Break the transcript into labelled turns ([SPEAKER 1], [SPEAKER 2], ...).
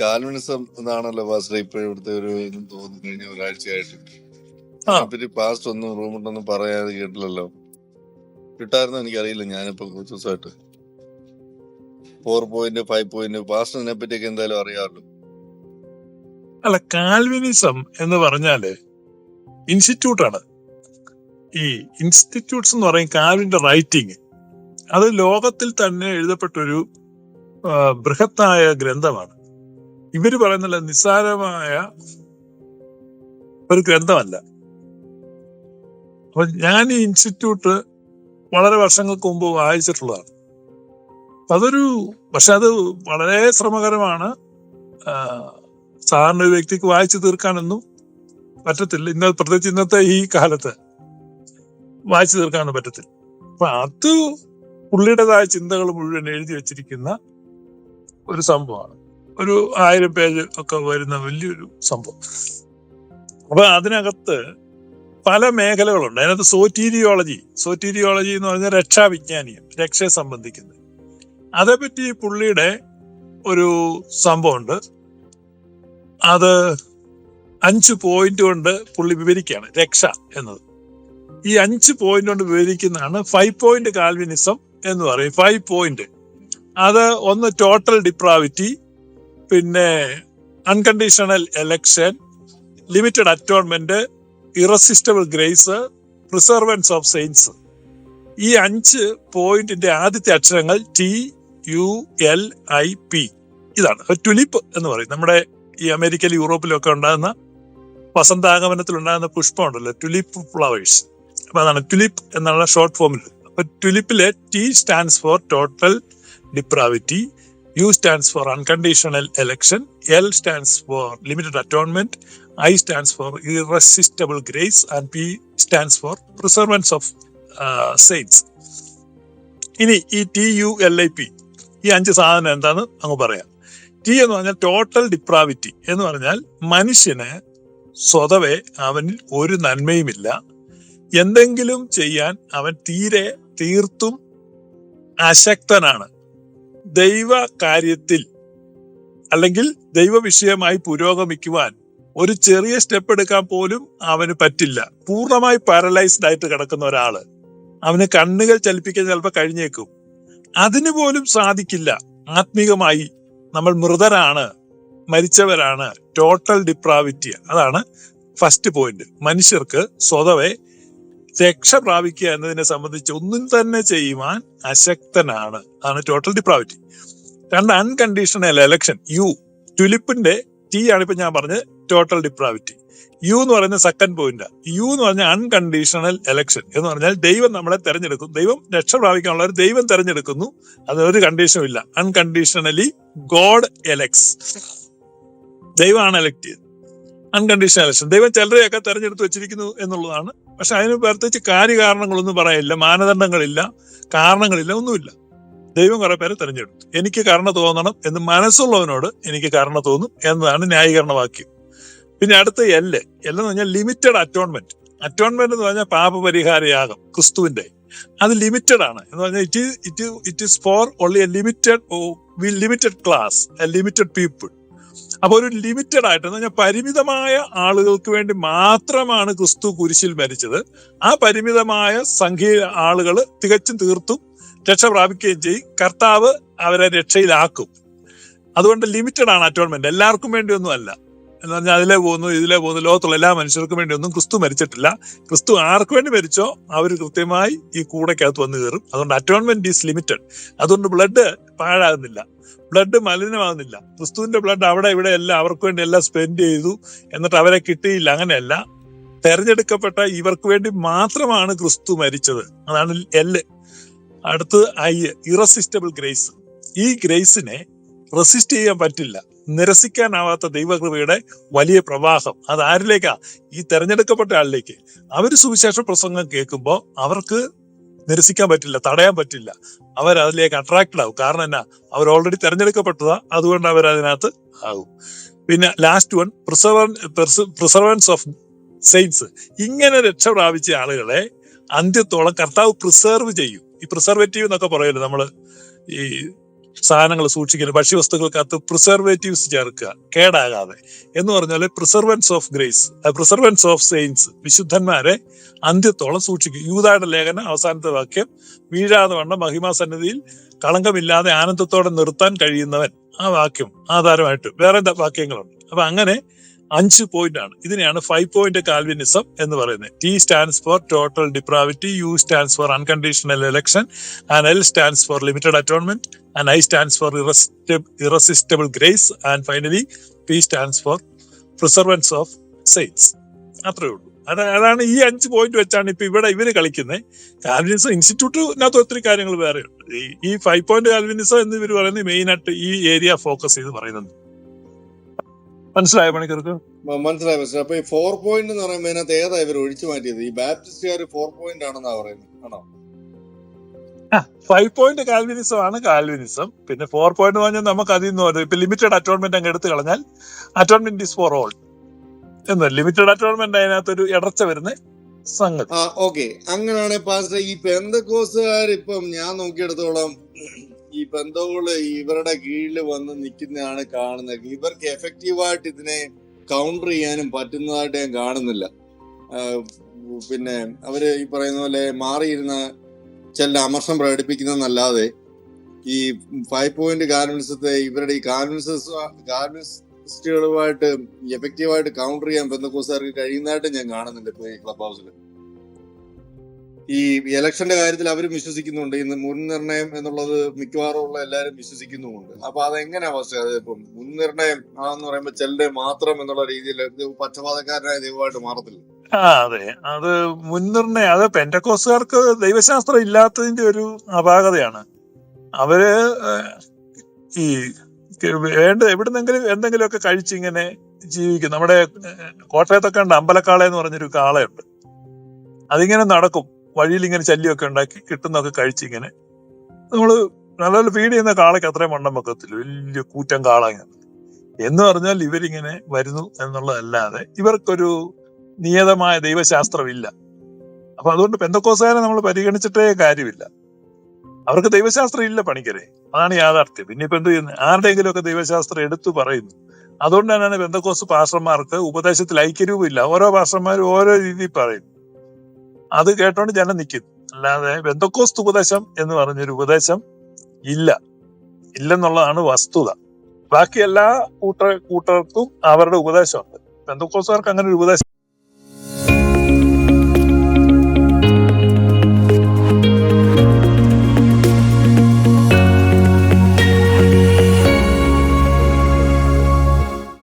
[SPEAKER 1] Calvinism എന്നാണല്ലോ pastor ഇപ്പൊ ഇവിടുത്തെ ഒരു ഇതും തോന്നുന്നു കഴിഞ്ഞ ഒരാഴ്ചയായിട്ട്.
[SPEAKER 2] ആ.
[SPEAKER 1] അതിനെപ്പറ്റി പാസ്റ്റ് ഒന്നും റൂമിട്ടൊന്നും പറയാതെ കേട്ടില്ലല്ലോ. കിട്ടായിരുന്നു എനിക്കറിയില്ല ഞാനിപ്പോ കുറച്ച് ദിവസമായിട്ട്. ഫോർ പോയിന്റ് ഫൈവ് പോയിന്റ് പാസ്റ്ററിനെ പറ്റിയൊക്കെ എന്തായാലും അറിയാമല്ലോ.
[SPEAKER 2] അല്ല കാൽവിനിസം എന്ന് പറഞ്ഞാൽ ഇൻസ്റ്റിറ്റ്യൂട്ടാണ്. ഈ ഇൻസ്റ്റിറ്റ്യൂട്ട്സ് എന്ന് പറയും കാൽവിന്റെ റൈറ്റിംഗ് അത് ലോകത്തിൽ തന്നെ എഴുതപ്പെട്ടൊരു ബൃഹത്തായ ഗ്രന്ഥമാണ്. ഇവർ പറയുന്നില്ല നിസ്സാരമായ ഒരു ഗ്രന്ഥമല്ല. അപ്പൊ ഞാൻ ഈ ഇൻസ്റ്റിറ്റ്യൂട്ട് വളരെ വർഷങ്ങൾക്ക് മുമ്പ് വായിച്ചിട്ടുള്ളതാണ്. അതൊരു പക്ഷെ അത് വളരെ ശ്രമകരമാണ്. സാധാരണ ഒരു വ്യക്തിക്ക് വായിച്ചു തീർക്കാനൊന്നും പറ്റത്തില്ല. ഇന്ന പ്രത്യേകിച്ച് ഇന്നത്തെ ഈ കാലത്ത് വായിച്ചു തീർക്കാനൊന്നും പറ്റത്തില്ല. അപ്പൊ അത് പുള്ളിയുടേതായ ചിന്തകൾ മുഴുവൻ എഴുതി വെച്ചിരിക്കുന്ന ഒരു സംഭവമാണ്. ഒരു ആയിരം പേജ് ഒക്കെ വരുന്ന വലിയൊരു സംഭവം. അപ്പൊ അതിനകത്ത് പല മേഖലകളുണ്ട്. അതിനകത്ത് സോറ്റീരിയോളജി സോറ്റീരിയോളജി എന്ന് പറഞ്ഞാൽ രക്ഷാവിജ്ഞാനിയം രക്ഷയെ സംബന്ധിക്കുന്നത്. അതേപ്പറ്റി പുള്ളിയുടെ ഒരു സംഭവമുണ്ട്. അത് അഞ്ച് പോയിന്റ് കൊണ്ട് പുള്ളി വിവരിക്കുകയാണ് രക്ഷ എന്നത്. ഈ അഞ്ച് പോയിന്റ് കൊണ്ട് വിവരിക്കുന്നതാണ് ഫൈവ് പോയിന്റ് കാൽവിനിസം എന്ന് പറയും. ഫൈവ് പോയിന്റ് അത് ഒന്ന് ടോട്ടൽ ഡിപ്രാവിറ്റി പിന്നെ unconditional election limited atonement irresistible grace perseverance of saints ഈ അഞ്ച് പോയിന്റിന്റെ ആദ്യത്തെ അക്ഷരങ്ങൾ T U L I P ഇതാണ്. ടുലിപ്പ് എന്ന് പറയും. നമ്മുടെ ഈ അമേരിക്കയിലും യൂറോപ്പിലും ഒക്കെ ഉണ്ടാകുന്ന വസന്താഗമനത്തിൽ ഉണ്ടാകുന്ന പുഷ്പം ഉണ്ടല്ലോ ടുലിപ്പ് ഫ്ലവേഴ്സ് അപ്പൊ അതാണ് ടുലിപ്പ് എന്നുള്ള ഷോർട്ട് ഫോമിൽ അപ്പൊ ടുലിപ്പിലെ T stands for total depravity U stands for unconditional election L stands for limited atonement I stands for irresistible grace and P stands for perseverance of saints ഇനി ഈ T U L I P ഈ അഞ്ച് സാധനം എന്താന്ന് അങ്ങ് പറയാം. T എന്ന് പറഞ്ഞാൽ ടോട്ടൽ ഡിപ്രാവിറ്റി എന്ന് പറഞ്ഞാൽ മനുഷ്യന് സ്വതവേ അവനിൽ ഒരു നന്മയുമില്ല. എന്തെങ്കിലും ചെയ്യാൻ അവൻ തീരെ തീർത്തും അശക്തനാണ്. ദൈവ കാര്യത്തിൽ അല്ലെങ്കിൽ ദൈവ വിഷയമായി പുരോഗമിക്കുവാൻ ഒരു ചെറിയ സ്റ്റെപ്പ് എടുക്കാൻ പോലും അവന് പറ്റില്ല. പൂർണമായി പാരലൈസ്ഡ് ആയിട്ട് കിടക്കുന്ന ഒരാൾ അവന് കണ്ണുകൾ ചലിപ്പിക്കാൻ ചിലപ്പോൾ കഴിഞ്ഞേക്കും. അതിന് പോലും സാധിക്കില്ല. ആത്മീകമായി നമ്മൾ മൃതരാണ് മരിച്ചവരാണ്. ടോട്ടൽ ഡിപ്രാവിറ്റി അതാണ് ഫസ്റ്റ് പോയിന്റ് മനുഷ്യർക്ക് സ്വതവേ രക്ഷ പ്രാപിക്കുക എന്നതിനെ സംബന്ധിച്ച് ഒന്നും തന്നെ ചെയ്യുവാൻ അശക്തനാണ്. അതാണ് ടോട്ടൽ ഡിപ്രാവിറ്റി രണ്ട് അൺകണ്ടീഷണൽ എലക്ഷൻ യു ടുലിപ്പിന്റെ ടി ആണ് ഇപ്പൊ ഞാൻ പറഞ്ഞത് ടോട്ടൽ ഡിപ്രാവിറ്റി യു എന്ന് പറയുന്ന സെക്കൻഡ് പോയിന്റ് യു എന്ന് പറഞ്ഞ അൺകണ്ടീഷണൽ എലക്ഷൻ എന്ന് പറഞ്ഞാൽ ദൈവം നമ്മളെ തെരഞ്ഞെടുക്കും. ദൈവം രക്ഷ പ്രാപിക്കാനുള്ള ഒരു ദൈവം തെരഞ്ഞെടുക്കുന്നു. അത് ഒരു കണ്ടീഷനും ഇല്ല. അൺകണ്ടീഷണലി ഗോഡ് എലക്സ് ദൈവമാണ് എലക്ട് ചെയ്തത്. അൺകണ്ടീഷണൽ ഇലക്ഷൻ ദൈവം ചിലരെയൊക്കെ തെരഞ്ഞെടുത്ത് വെച്ചിരിക്കുന്നു എന്നുള്ളതാണ്. പക്ഷെ അതിന് പ്രത്യേകിച്ച് കാര്യകാരണങ്ങളൊന്നും പറയില്ല മാനദണ്ഡങ്ങളില്ല കാരണങ്ങളില്ല ഒന്നുമില്ല. ദൈവം കുറെ പേരെ തെരഞ്ഞെടുത്തു. എനിക്ക് കരുണ തോന്നണം എന്ന് മനസ്സുള്ളവനോട് എനിക്ക് കരുണ തോന്നും എന്നതാണ് ന്യായീകരണ വാക്യം പിന്നെ അടുത്ത എല്ല് എല്ലെന്ന് പറഞ്ഞാൽ ലിമിറ്റഡ് അറ്റോൺമെന്റ് അറ്റോൺമെന്റ് എന്ന് പറഞ്ഞാൽ പാപപരിഹാരയാഗം ക്രിസ്തുവിന്റെ അത് ലിമിറ്റഡ് ആണ്. എന്ന് പറഞ്ഞാൽ it it it is for only a limited limited class a limited people അപ്പൊ ഒരു ലിമിറ്റഡ് ആയിട്ട് എന്ന് പറഞ്ഞാൽ പരിമിതമായ ആളുകൾക്ക് വേണ്ടി മാത്രമാണ് ക്രിസ്തു കുരിശിൽ മരിച്ചത്. ആ പരിമിതമായ സംഖ്യ ആളുകൾ തികച്ചും തീർത്തും രക്ഷ പ്രാപിക്കുകയും ചെയ്യും. കർത്താവ് അവരെ രക്ഷയിലാക്കും. അതുകൊണ്ട് ലിമിറ്റഡ് ആണ് അറ്റോൺമെന്റ് എല്ലാവർക്കും വേണ്ടിയൊന്നും അല്ല എന്ന് പറഞ്ഞാൽ അതിലെ പോകുന്നു ഇതിലെ പോകുന്നു. ലോകത്തുള്ള എല്ലാ മനുഷ്യർക്കും വേണ്ടി ഒന്നും ക്രിസ്തു മരിച്ചിട്ടില്ല. ക്രിസ്തു ആർക്ക് വേണ്ടി മരിച്ചോ അവർ കൃത്യമായി ഈ കൂടയ്ക്കകത്ത് വന്നു കയറും. അതുകൊണ്ട് അറ്റോൺമെന്റ് ഈസ് ലിമിറ്റഡ് അതുകൊണ്ട് ബ്ലഡ് പാഴാകുന്നില്ല. ബ്ലഡ് മലിനമാകുന്നില്ല. ക്രിസ്തുവിന്റെ ബ്ലഡ് അവിടെ ഇവിടെ എല്ലാം അവർക്ക് വേണ്ടി എല്ലാം സ്പെൻഡ് ചെയ്തു. എന്നിട്ട് അവരെ കിട്ടിയില്ല. അങ്ങനെയല്ല. തെരഞ്ഞെടുക്കപ്പെട്ട ഇവർക്ക് വേണ്ടി മാത്രമാണ് ക്രിസ്തു മരിച്ചത്. അതാണ് എൽ അടുത്ത് ഐ ഇറസിസ്റ്റബിൾ ഗ്രേസ് ഈ ഗ്രേസിനെ റെസിസ്റ്റ് ചെയ്യാൻ പറ്റില്ല. നിരസിക്കാനാവാത്ത ദൈവകൃപയുടെ വലിയ പ്രവാഹം. അത് ആരിലേക്കാ? ഈ തെരഞ്ഞെടുക്കപ്പെട്ട ആളിലേക്ക്. അവർ സുവിശേഷ പ്രസംഗം കേൾക്കുമ്പോൾ അവർക്ക് നിരസിക്കാൻ പറ്റില്ല തടയാൻ പറ്റില്ല. അവർ അതിലേക്ക് അട്രാക്റ്റഡ് ആവും. കാരണം എന്നാ? അവർ ഓൾറെഡി തെരഞ്ഞെടുക്കപ്പെട്ടതാ. അതുകൊണ്ട് അവർ അതിനകത്ത് ആകും. പിന്നെ last one preserve perseverance of saints ഇങ്ങനെ രക്ഷ പ്രാപിച്ച ആളുകളെ അന്ത്യത്തോളം കർത്താവ് പ്രിസർവ് ചെയ്യും. ഈ പ്രിസർവേറ്റീവ് എന്നൊക്കെ പറയുമല്ലോ നമ്മൾ? ഈ സാധനങ്ങൾ സൂക്ഷിക്കുന്നത് ഭക്ഷ്യവസ്തുക്കൾക്കകത്ത് പ്രിസർവേറ്റീവ്സ് ചേർക്കുക കേടാകാതെ. എന്ന് പറഞ്ഞാൽ perseverance of grace perseverance of saints വിശുദ്ധന്മാരെ അന്ത്യത്തോളം സൂക്ഷിക്കും. യൂതായുടെ ലേഖനം അവസാനത്തെ വാക്യം വീഴാതെ വണ്ണം മഹിമാസന്നിധിയിൽ കളങ്കമില്ലാതെ ആനന്ദത്തോടെ നിർത്താൻ കഴിയുന്നവൻ. ആ വാക്യം ആധാരമായിട്ട് വേറെ വാക്യങ്ങളുണ്ട്? അപ്പൊ അങ്ങനെ അഞ്ച് പോയിന്റ് ആണ്. ഇതിനെയാണ് ഫൈവ് പോയിന്റ് കാൽവിനിസം എന്ന് പറയുന്നത്. T stands for total depravity U stands for unconditional election and L stands for limited atonement and I stands for irresistible grace and finally P stands for perseverance of saints അത്രേ ഉള്ളൂ. അത് അതാണ് ഈ അഞ്ച് point വെച്ചാണ് ഇപ്പൊ ഇവിടെ ഇവർ കളിക്കുന്നത്. കാൽവിനിസം ഇൻസ്റ്റിറ്റ്യൂട്ടിനകത്ത് ഒത്തിരി കാര്യങ്ങൾ വേറെ ഉണ്ട് ഈ- ഫൈവ് പോയിന്റ് കാൽവിനിസം എന്ന് ഇവർ പറയുന്നത് മെയിൻ ആയിട്ട് ഈ ഏരിയ ഫോക്കസ് ചെയ്ത് പറയുന്നത് മനസ്സിലായ പണിക്കർക്ക്?
[SPEAKER 1] മനസ്സിലായി മനസ്സിലായി. അപ്പൊ ഈ ഫോർ പോയിന്റ് എന്ന് പറയുമ്പോൾ അതിനകത്ത് ഏതാ ഇവർ ഒഴിച്ചു മാറ്റിയത്? ഈ ബാപ്റ്റിസ്റ്റുകാർ ഫോർ പോയിന്റ് ആണെന്നാ പറയുന്നത്. ആണോ?
[SPEAKER 2] ഫൈവ് പോയിന്റ് കാൽവിനിസം ആണ് കാൽവിനിസം പിന്നെ ഫോർ പോയിന്റ് പറഞ്ഞാൽ നമുക്ക് അതിൽ നിന്ന് പറയും ഇപ്പൊ ലിമിറ്റഡ് അറ്റോൺമെന്റ് അങ്ങ് എടുത്തു കളഞ്ഞാൽ അറ്റോൺമെന്റ് ഇസ് ഫോർ ഓൾ എന്ന് ലിമിറ്റഡ് അറ്റോൺമെന്റ് അതിനകത്ത് ഒരു ഇടർച്ച വരുന്ന സംഗതി.
[SPEAKER 1] ഓക്കെ അങ്ങനെയാണെങ്കിൽ പാസ്റ്റർ ഈ പെന്തക്കോസുകാർ ഇപ്പം ഞാൻ നോക്കിയെടുത്തോളം ഈ പെന്തോകൾ ഇവരുടെ കീഴിൽ വന്ന് നിൽക്കുന്നതാണ് കാണുന്നത്. ഇവർക്ക് എഫക്റ്റീവായിട്ട് ഇതിനെ കൗണ്ടർ ചെയ്യാനും പറ്റുന്നതായിട്ട് ഞാൻ കാണുന്നില്ല. പിന്നെ അവർ ഈ പറയുന്ന പോലെ മാറിയിരുന്ന ചില അമർഷം പ്രകടിപ്പിക്കുന്നതെന്നല്ലാതെ ഈ ഫൈവ് പോയിന്റ് കാർമിനിസത്തെ ഇവരുടെ ഈ കാർമിനിസസ് കാർമിനിസ്റ്റുകളുമായിട്ട് എഫക്റ്റീവായിട്ട് കൗണ്ടർ ചെയ്യാൻ പെന്തക്കോസുകാർക്ക് കഴിയുന്നതായിട്ട് ഞാൻ കാണുന്നുണ്ട് ഇപ്പൊ ഈ ക്ലബ് ഹൗസിൽ ഈ ഇലക്ഷന്റെ കാര്യത്തിൽ അവരും വിശ്വസിക്കുന്നുണ്ട്. ഇന്ന് മുൻനിർണയം എന്നുള്ളത് മിക്കവാറും ഉള്ള എല്ലാവരും വിശ്വസിക്കുന്നുമുണ്ട്. അപ്പൊ അതെങ്ങനെ അവസ്ഥ അത് ഇപ്പം മുൻനിർണയം ആന്ന് പറയുമ്പോൾ ചെല്ലെ മാത്രം എന്നുള്ള രീതിയിൽ പച്ചപാതക്കാരനായ ദൈവമായിട്ട് മാറത്തില്ല.
[SPEAKER 2] ആ അതെ. അത് മുൻനിർണയം അത് പെന്റക്കോസുകാർക്ക് ദൈവശാസ്ത്രം ഇല്ലാത്തതിന്റെ ഒരു അപാകതയാണ്. അവർ ഈ വേണ്ട എവിടുന്നെങ്കിലും എന്തെങ്കിലുമൊക്കെ കഴിച്ചിങ്ങനെ ജീവിക്കും. നമ്മുടെ കോട്ടയത്തൊക്കെ ഉണ്ട് അമ്പലക്കാള എന്ന് പറഞ്ഞൊരു കാളയുണ്ട്. അതിങ്ങനെ നടക്കും. വഴിയിൽ ഇങ്ങനെ ശല്യമൊക്കെ ഉണ്ടാക്കി കിട്ടുന്നൊക്കെ കഴിച്ചിങ്ങനെ. നമ്മൾ നല്ല ഫീഡ് ചെയ്യുന്ന കാളയ്ക്ക് അത്രയും വണ്ണം വെക്കത്തില്ല. വലിയ കൂറ്റം കാള ഇങ്ങനെ എന്ന് പറഞ്ഞാൽ ഇവരിങ്ങനെ വരുന്നു എന്നുള്ളതല്ലാതെ ഇവർക്കൊരു നിയതമായ ദൈവശാസ്ത്രമില്ല. അപ്പൊ അതുകൊണ്ട് പെന്തക്കോസുകാരെ നമ്മൾ പരിഗണിച്ചിട്ടേ കാര്യമില്ല. അവർക്ക് ദൈവശാസ്ത്രം ഇല്ല പണിക്കരെ. അതാണ് യാഥാർത്ഥ്യം. പിന്നെ ഇപ്പൊ എന്ത് ചെയ്യുന്നത് ആരുടെയെങ്കിലും ഒക്കെ ദൈവശാസ്ത്രം എടുത്തു പറയുന്നു. അതുകൊണ്ട് തന്നെയാണ് ബന്ധക്കോസ് പാസ്റ്റർമാർക്ക് ഉപദേശത്തിൽ ഐക്യരൂപമില്ല. ഓരോ പാസ്റ്റർമാരും ഓരോ രീതിയിൽ പറയുന്നു അത് കേട്ടോണ്ട് ജനം നിൽക്കുന്നു അല്ലാതെ ബന്ധക്കോസ്ത് ഉപദേശം എന്ന് പറഞ്ഞൊരു ഉപദേശം ഇല്ല. ഇല്ലെന്നുള്ളതാണ് വസ്തുത. ബാക്കി എല്ലാ കൂട്ട കൂട്ടർക്കും അവരുടെ ഉപദേശമുണ്ട്. ബന്ധക്കോസുകാർക്ക് അങ്ങനെ ഒരു ഉപദേശം